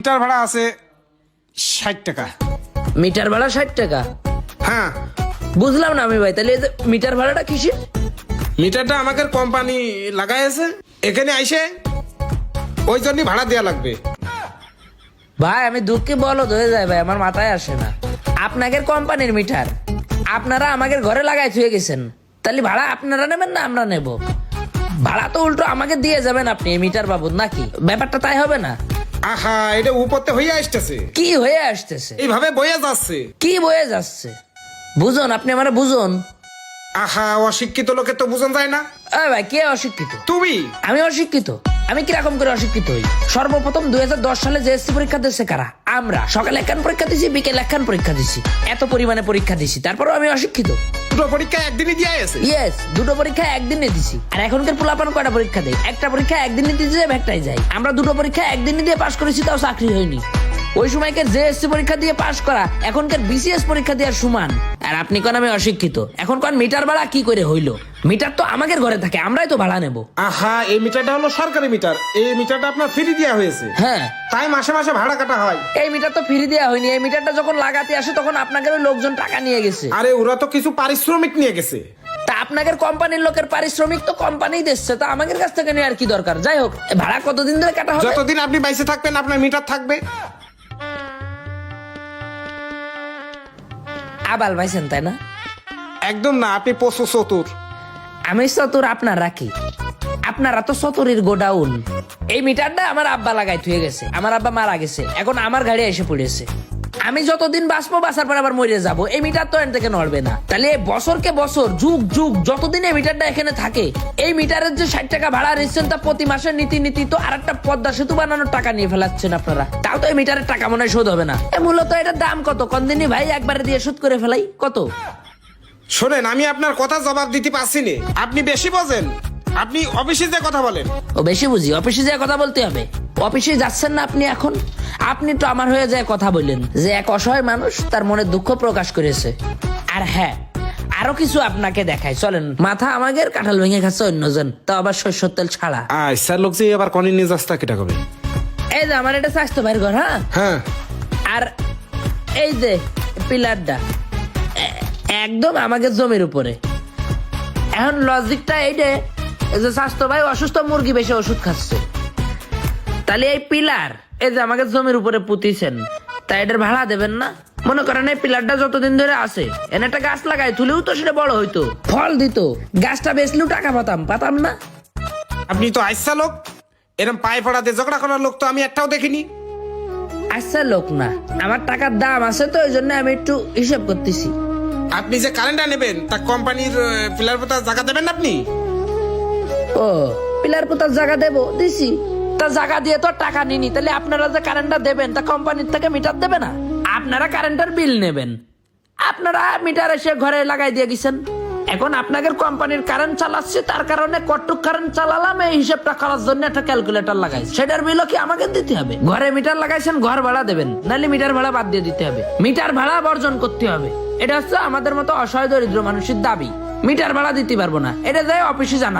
Metre ভাড়া আছে ষাট টাকা। মিটার ভাড়া ষাট টাকা? হ্যাঁ। বুঝলাম না আমি ভাই তাহলে এই যে মিটার ভাড়াটা কিসের? মিটারটা আমাদের কোম্পানি লাগাইছে এখানে আইসে ওই জন্যই ভাড়া দেওয়া লাগবে। ভাই আমি দুঃখে বলদ হয়ে যায় ভাই আমার মাথায় আসে না। আপনাদের কোম্পানির মিটার আপনারা আমাদের ঘরে লাগাই থুয়ে গেছেন। তাহলে ভাড়া আপনারা নেবেন না আমরা নেব? ভাড়া তো উল্টো আমাকে দিয়ে যাবেন আপনি এই মিটার বাবদ নাকি? ব্যাপারটা তাই হবে না? আহা এটা উপরতে হইয়া আসতেছে। কি হয়ে আসতেছে? এইভাবে বয়ে যাচ্ছে। কি বয়ে যাচ্ছে? বুঝুন আপনি আমার বুঝুন। আহা অশিক্ষিত লোকে তো বুঝন যায় না। ভাই কে অশিক্ষিত? তুমি? আমি অশিক্ষিত। আমি কীরকম করে অশিক্ষিত হই? সর্বপ্রথম দুই সালে জেএসসি পরীক্ষা দিয়েছে কারা? আমরা। সকালে একখান পরীক্ষা দিছি বিকেল একখান পরীক্ষা দিছি। এত পরিমাণে পরীক্ষা দিছি তারপরও আমি অশিক্ষিত। দুটো পরীক্ষা একদিনই দিয়ে ইয়েস দুটো পরীক্ষা একদিনে দিছি। আর এখনকার পোলাপান কয়টা পরীক্ষা দেয়? একটা পরীক্ষা একদিনে দিতে যায় একটাই যায়। আমরা দুটো পরীক্ষা একদিনে দিয়ে পাশ করেছি তাও চাকরি হয়নি। ওই সময়কার জেএসসি পরীক্ষা দিয়ে পাশ করা এখনকার বিসিএস পরীক্ষা দেওয়ার সমান। আর আপনি কোন আমি অশিক্ষিত। এখন কোন মিটার ভাড়া কি করে হইল? মিটার তো আমাদের ঘরে থাকে আমরাই তো ভাড়া নেব। আহা এই মিটারটা হলো সরকারি মিটার। এই মিটারটা আপনার ফ্রি দেওয়া হয়েছে। হ্যাঁ। তাই মাসে মাসে ভাড়া কাটা হয়। এই মিটার তো ফ্রি দেওয়া হয়নি। এই মিটারটা যখন লাগাতে আসে তখন আপনাদের ওই লোকজন টাকা নিয়ে গেছে। আরে ওরা তো কিছু পারিশ্রমিক নিয়ে গেছে। তা আপনাদের কোম্পানির লোকের পারিশ্রমিক তো কোম্পানি দিচ্ছে তা আমাদের কাছ থেকে নিয়ে আর কি দরকার? যাই হোক ভাড়া কতদিন ধরে কাটা হবে? যতদিন আপনি বাইসে থাকবেন আপনার মিটার থাকবে। আবাল ভাইছেন তাই না? একদম না আপনি পশু চতুর। আমি চতুর আপনার রাখি। আপনারা তো চতুরির গোডাউন। এই মিটারটা আমার আব্বা লাগাই থুয়ে গেছে। আমার আব্বা মারা গেছে। এখন আমার গাড়ি এসে পড়েছে। আমি যতদিন বাঁচবো বাঁচার পর আবার মরে যাব। এই মিটার তো এন থেকে নড়বে না। তাহলে বছরকে বছর যুগ যুগ যতদিন এই মিটারটা এখানে থাকে এই মিটারের যে ষাট টাকা ভাড়া নিচ্ছেন তা প্রতি মাসের নীতি নীতি তো আর একটা পদ্মা সেতু বানানোর টাকা নিয়ে ফেলাচ্ছেন আপনারা। তাও তো এই মিটারের টাকা মনে হয় শোধ হবে না। এ মূলত এটার দাম কত? কন্দিনী ভাই একবারে দিয়ে শোধ করে ফেলাই কত? শোনেন আমি আপনার কথা জবাব দিতে পারছি না আপনি বেশি বোঝেন। আপনি অফিসে যে কথা বলেন। ও বেশি বুঝি অফিসে যায় কথা বলতে হবে। অফিসে যাচ্ছেন না আপনি এখন? আপনি তো আমার হয়ে যায় কথা বললেন যে এক অসহায় মানুষ তার মনে দুঃখ প্রকাশ করেছে। আর হ্যাঁ আরও কিছু আপনাকে দেখায় চলেন মাথা আমাদের কাঁঠাল ভেঙে খাচ্ছে অন্যজন। তো আবার সরষের তেল ছাড়া। লোক যে কনি নিয়ে এই যে আমার এটা স্বাস্থ্য ভাইয়ের ঘর হ্যাঁ? হ্যাঁ। আর এই যে পিলারটা একদম আমাকে জমির উপরে। এখন লজিকটা এইটা এই যে স্বাস্থ্য ভাই অসুস্থ মুরগি বেশি ওষুধ খাচ্ছে। তাহলে এই পিলার এই যে আমাকে জমির উপরে পুঁতিছেন তাই এটার ভাড়া দেবেন না? মনে করেন এই পিলারটা যতদিন ধরে আছে এনে একটা গাছ লাগাই তুলেও তো সেটা বড় হইতো। ফল দিত গাছটা বেচলেও টাকা পাতাম পাতাম না। আপনি তো আইসা লোক এরম পায়ে পড়াতে ঝগড়া করার লোক তো আমি একটাও দেখিনি। আচ্ছা লোক না আমার টাকার দাম আছে তো ওই জন্য আমি একটু হিসাব করতেছি। আপনি যে কারেন্টটা নেবেন তা কোম্পানির পিলার পোতা জায়গা দেবেন না আপনি? ও পিলার পোতার জায়গা দেবো দিছি। তা জায়গা দিয়ে তো টাকা নিনি তাহলে আপনারা যে কারেন্টটা দেবেন, তা কোম্পানির থেকে মিটার দেবে না? আপনারা কারেন্টের বিল নেবেন। আপনারা মিটার এসে ঘরে লাগাই দিয়ে গেছেন। এখন আপনাদের কোম্পানির কারেন্ট চালাচ্ছে, তার কারণে কটুক কারেন্ট চালালাম, এই হিসাবটা করার জন্য একটা ক্যালকুলেটর লাগাই। সেটার বিলও কি আমাকে দিতে হবে? ঘরে মিটার লাগাইছেন, ঘর ভাড়া দেবেন। নাহলে মিটার ভাড়া বাদ দিয়ে দিতে হবে। মিটার ভাড়া বর্জন করতে হবে। এটা হচ্ছে আমাদের মতো অসহায়, দরিদ্র মানুষের দাবি। মিটার ভাড়া দিতে পারব না। এটা যায় অফিসে জানা